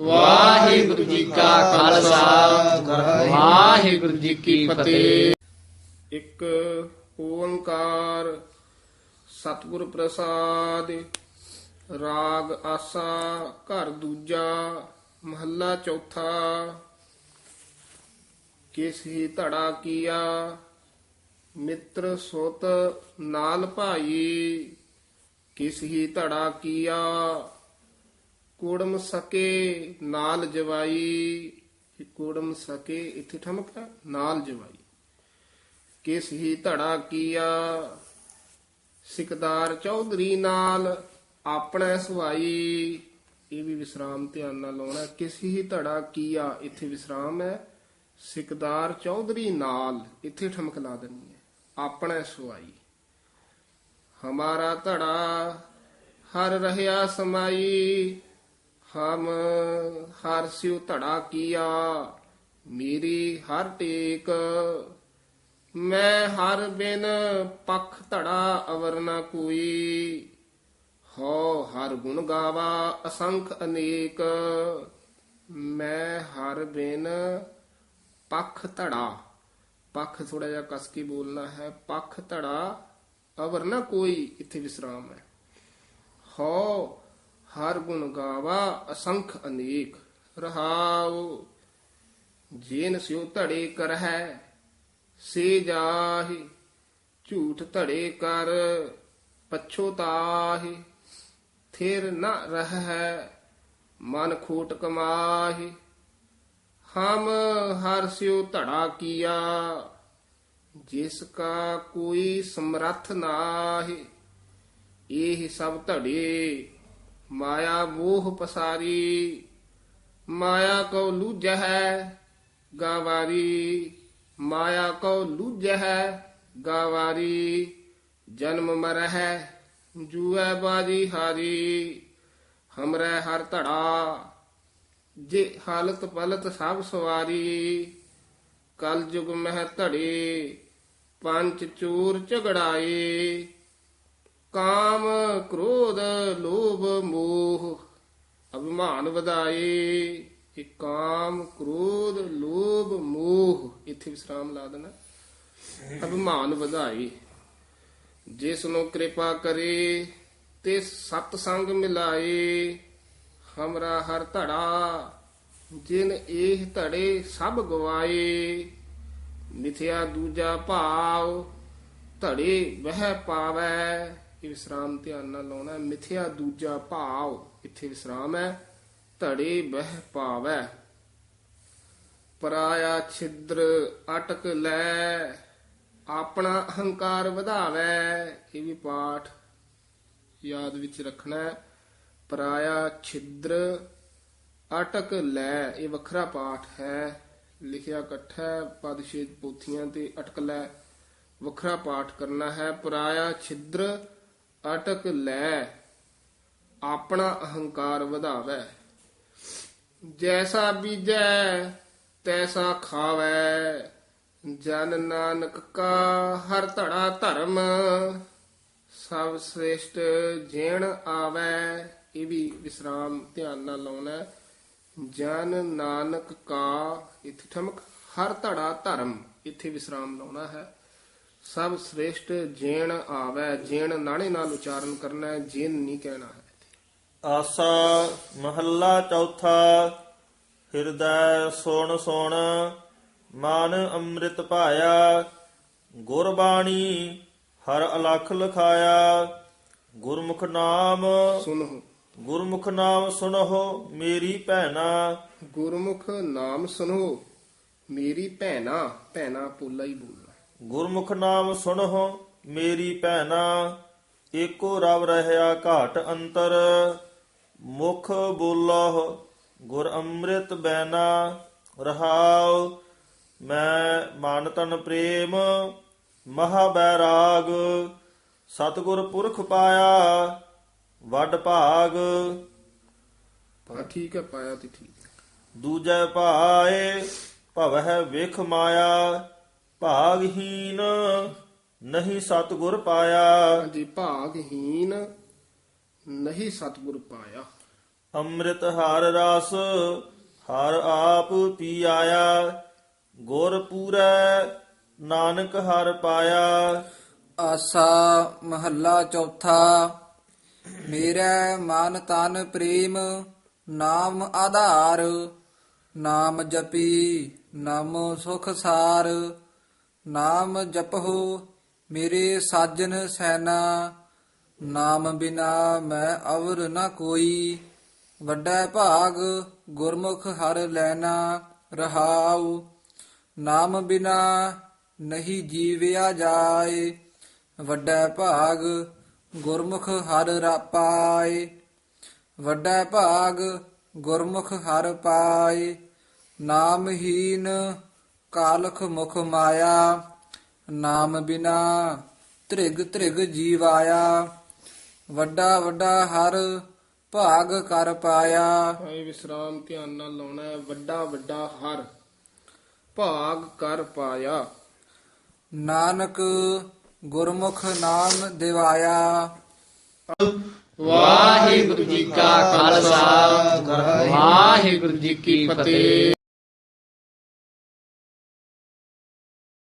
ਵਾਹਿਗੁਰੂ ਜੀ ਕਾ ਖਾਲਸਾ। ਵਾਹਿਗੁਰੂ ਜੀ ਕੀ ਫਤਿਹ। ਇੱਕ ਓੰਕਾਰ ਸਤਿਗੁਰ ਪ੍ਰਸਾਦ, ਰਾਗ ਆਸਾ, ਘਰ ਦੂਜਾ, ਮਹੱਲਾ ਚੌਥਾ। ਕਿਸ ਹੀ ਧੜਾ ਕੀਆ, ਮਿੱਤਰ ਸੁਤ ਨਾਲ ਭਾਈ। ਕਿਸ ਹੀ ਧੜਾ ਕੀਆ ਕੋੜਮ ਸਕੇ ਨਾਲ ਜਵਾਈ, ਕੋੜਮ ਸਕੇ ਇੱਥੇ ਠਮਕ ਹੈ, ਨਾਲ ਜਵਾਈ। ਕਿਸ ਹੀ ਧੜਾ ਕੀਆ, ਸਿਕਦਾਰ ਚੌਧਰੀ ਨਾਲ ਆਪਣਾ ਸਵਾਈ। ਇਹ ਵੀ ਵਿਸਰਾਮ ਧਿਆਨ ਨਾਲ ਲਾਉਣਾ ਕਿਸ ਹੀ ਧੜਾ ਕੀਆ, ਇੱਥੇ ਵਿਸਰਾਮ ਹੈ, ਸਿਕਦਾਰ ਚੌਧਰੀ ਨਾਲ ਇੱਥੇ ਠਮਕ ਲਾ ਦੇਣੀ ਹੈ। ਆਪਣਾ ਸਵਾਈ। ਹਮਾਰਾ ਧੜਾ ਹਰ ਰਹਿਆ ਸਮਾਈ ਹਮ ਹਰ ਸਿਉ ਧੜਾ ਕੀਆ, ਮੇਰੀ ਹਰ ਟੇਕ। ਮੈਂ ਹਰ ਬਿਨ ਪਖ ਧੜਾ ਅਵਰ ਨਾ ਕੋਈ। ਹੋ ਹਰ ਗੁਣ ਗਾਵਾ ਅਸੰਖ ਅਨੇਕ। ਮੈਂ ਹਰ ਬਿਨ ਪਖ ਧੜਾ। ਪਖ ਥੋੜਾ ਜਿਹਾ ਕਸ ਕੇ ਬੋਲਣਾ ਹੈ। ਪਖ ਧੜਾ ਅਵਰ ਨਾ ਕੋਈ, ਇੱਥੇ ਵਿਸਰਾਮ ਹੈ। ਹੋ ਹਰ ਗੁਣ ਗਾਵਾ ਅਸੰਖ ਅਨੇਕ, ਰਹਾਉ। ਜੇਨ ਸਿਉ ਧੜੇ ਕਰਹਿ, ਸੇ ਜਾਹਿ, ਝੂਠ ਧੜੇ ਕਰ ਪਛੋਤਾਹਿ ਥਿਰ ਨ ਰਹਿ, ਮਨ ਖੋਟ ਕਮਾਹਿ। ਹਮ ਹਰ ਸਿਉ ਧੜਾ ਕੀਆ, ਜਿਸ ਕਾ ਕੋਈ ਸਮਰੱਥ ਨਾਹਿ। ਇਹ ਸਭ ਧੜੇ ਮਾਇਆ ਮੋਹ ਪਸਾਰੀ, ਮਾਇਆ ਕੋ ਲੂਜਹਿ ਗਾਵਾਰੀ, ਮਾਇਆ ਕੋ ਲੂਜਹਿ ਗਾਵਾਰੀ, ਜਨਮ ਮਰਹਿ, ਜੂਐ ਬਾਜੀ ਹਾਰੀ, ਹਮਰੇ ਹਰ ਧੜਾ, ਜੇ ਹਾਲਤ ਪਲਤ ਸਭ ਸਵਾਰੀ, ਕਲ ਜੁਗ ਮਹਿ ਧੜੇ ਪੰਚ ਚੂਰ ਝਗੜਾਏ ਕਾਮ ਕ੍ਰੋਧ ਲੋਭ ਮੋਹ ਅਭਿਮਾਨ ਵਧਾਏ ਇਹ ਕਾਮ ਕ੍ਰੋਧ ਲੋਭ ਮੋਹ ਇੱਥੇ ਵਿਸਰਾਮ ਲਾ ਦੇਣਾ। ਅਭਿਮਾਨ ਵਧਾਏ। ਜਿਸ ਨੂੰ ਕਿਰਪਾ ਕਰੇ ਤੇ ਸਤ ਸੰਗ ਮਿਲਾਏ, ਹਮਰਾ ਹਰ ਧੜਾ, ਜਿਨ ਇਹ ਧੜੇ ਸਭ ਗਵਾਏ। ਮਿਥਿਆ ਦੂਜਾ ਭਾਵ, ਧੜੇ ਵਹਿ ਪਾਵੈ ਇਹ ਵਿਸਰਾਮ ਧਿਆਨ ਨਾਲ ਲਾਉਣਾ ਮਿਥਿਆ ਦੂਜਾ ਭਾਵ, ਇੱਥੇ ਵਿਸਰਾਮ ਹੈ। ਧੜੇ ਵਹਿ ਪਾਵੈ। ਪਰਾਇਆ ਛਿਦਰ ਅਟਕ ਲੈ, ਆਪਣਾ ਅਹੰਕਾਰ ਵਧਾਵੈ। ਇਹ ਵੀ ਪਾਠ ਯਾਦ ਵਿੱਚ ਰੱਖਣਾ ਪਰਾਇਆ ਛਿਦਰ ਅਟਕ ਲੈ, ਇਹ ਵੱਖਰਾ ਪਾਠ ਹੈ। ਲਿਖਿਆ ਇਕੱਠਾ ਪਦਸ਼ੇਦ ਪੋਥੀਆਂ ਤੇ ਅਟਕ ਲੈ, ਵੱਖਰਾ ਪਾਠ ਕਰਨਾ ਹੈ। ਪਰਾਇਆ ਛਿਦਰ ਅਟਕ ਲੈ, ਆਪਣਾ ਅਹੰਕਾਰ ਵਧਾਵੈ। ਜੈਸਾ ਬੀਜੈ, ਤੈਸਾ ਖਾਵੈ। ਜਨ ਨਾਨਕ ਕਾ ਹਰ ਧੜਾ ਧਰਮ, ਸਭ ਸ੍ਰੇਸ਼ਟ ਜੇਣ ਆਵੈ। ਇਹ ਵੀ ਵਿਸਰਾਮ ਧਿਆਨ ਨਾਲ ਲਾਉਣਾ ਹੈ। ਜਨ ਨਾਨਕ ਕਾ, ਇਥੇ ਠਮਕ, ਹਰ ਧੜਾ ਧਰਮ, ਇੱਥੇ ਵਿਸਰਾਮ ਲਾਉਣਾ ਹੈ। ਸਭ ਸ੍ਰੇਸ਼ਟ ਜੇਣ ਆਵੈ ਜੇਣ ਨਾਣੇ ਨਾਲ ਉਚਾਰਨ ਕਰਨਾ ਹੈ ਜੇਨ ਨਹੀਂ ਕਹਿਣਾ ਹੈ। ਆਸਾ ਮਹੱਲਾ ਚੌਥਾ ਹਿਰਦੈ ਸੁਣ ਸੁਣ ਮਨ ਅੰਮ੍ਰਿਤ ਪਾਇਆ ਗੁਰਬਾਣੀ ਹਰ ਅਲਖ ਲਖਾਇਆ ਗੁਰਮੁਖ ਨਾਮ ਸੁਨੋ ਗੁਰਮੁਖ ਨਾਮ ਸੁਨਹੁ ਮੇਰੀ ਭੈਣਾ। ਗੁਰਮੁਖ ਨਾਮ ਸੁਨੋ ਮੇਰੀ ਭੈਣਾ ਭੈਣਾ ਪੋਲਾ ਹੀ ਬੋਲਣਾ ਗੁਰਮੁਖ ਨਾਮ ਸੁਨਹੁ ਮੇਰੀ ਭੈਣਾ ਏਕੋ ਰਵ ਰਹਿਆ ਘਾਟ ਅੰਤਰ। ਮੁਖ ਬੋਲਹੁ ਗੁਰ ਅੰਮ੍ਰਿਤ ਬੈਨਾ ਰਹਾਉ। ਮੈਂ ਮਨ ਤਨ ਪ੍ਰੇਮ ਮਹਾ ਬੈਰਾਗ। ਸਤਿਗੁਰ ਪੁਰਖ ਪਾਇਆ ਵੱਡ ਭਾਗ। ਹਾਂ ਠੀਕ ਹੈ ਪਾਇਆ ਤੇ ਠੀਕ ਹੈ। ਦੂਜੈ ਭਾਏ ਭਵਹਿ ਵਿਖ ਮਾਇਆ। ਭਾਗਹੀਨ ਨਹੀਂ ਸਤਿਗੁਰ ਪਾਇਆ। ਹਾਂਜੀ ਭਾਗਹੀਨ ਨਹੀਂ ਸਤਿਗੁਰ ਪਾਇਆ। ਅੰਮ੍ਰਿਤ ਹਰ ਰਸ ਹਰ ਆਪ ਪੀ ਆਇਆ ਗੁਰ ਪੂਰੈ ਨਾਨਕ ਹਰ ਪਾਇਆ। ਆਸਾ ਮਹੱਲਾ ਚੌਥਾ ਮੇਰਾ ਮਨ ਤਨ ਪ੍ਰੇਮ ਨਾਮ ਆਧਾਰ ਨਾਮ ਜਪੀ ਨਾਮ ਸੁਖ ਸਾਰ। ਨਾਮ ਜਪਹੁ ਮੇਰੇ ਸਾਜਨ ਸੈਨਾ, ਨਾਮ ਬਿਨਾ ਮੈਂ ਅਵਰ ਨਾ ਕੋਈ। ਵੱਡਾ ਭਾਗ ਗੁਰਮੁਖ ਹਰ ਲੈਣਾ ਰਹਾਉ। ਨਾਮ ਬਿਨਾ ਨਹੀਂ ਜੀਵਿਆ ਜਾਏ। ਵੱਡਾ ਭਾਗ ਗੁਰਮੁਖ ਹਰ ਰਾ ਪਾਏ ਵੱਡਾ ਭਾਗ ਗੁਰਮੁਖ ਹਰ ਪਾਏ। ਨਾਮਹੀਨ ਕਾਲਖ ਮੁਖ ਮਾਇਆ ਨਾਮ ਬਿਨਾ ਤ੍ਰਿਗ ਤ੍ਰਿਗ ਜੀਵਾਇਆ। ਵੱਡਾ ਵੱਡਾ ਹਰ ਭਾਗ ਕਰ ਪਾਇਆ। ਇਹ ਵਿਸਰਾਮ ਧਿਆਨ ਨਾਲ ਲਾਉਣਾ ਹੈ ਵੱਡਾ ਵੱਡਾ ਹਰ ਭਾਗ ਕਰ ਪਾਇਆ। ਨਾਨਕ ਗੁਰਮੁਖ ਨਾਮ ਦਿਵਾਇਆ। ਵਾਹਿਗੁਰੂ ਜੀ ਕਾ ਖਾਲਸਾ ਵਾਹਿਗੁਰੂ ਜੀ ਕੀ ਫਤਿਹ।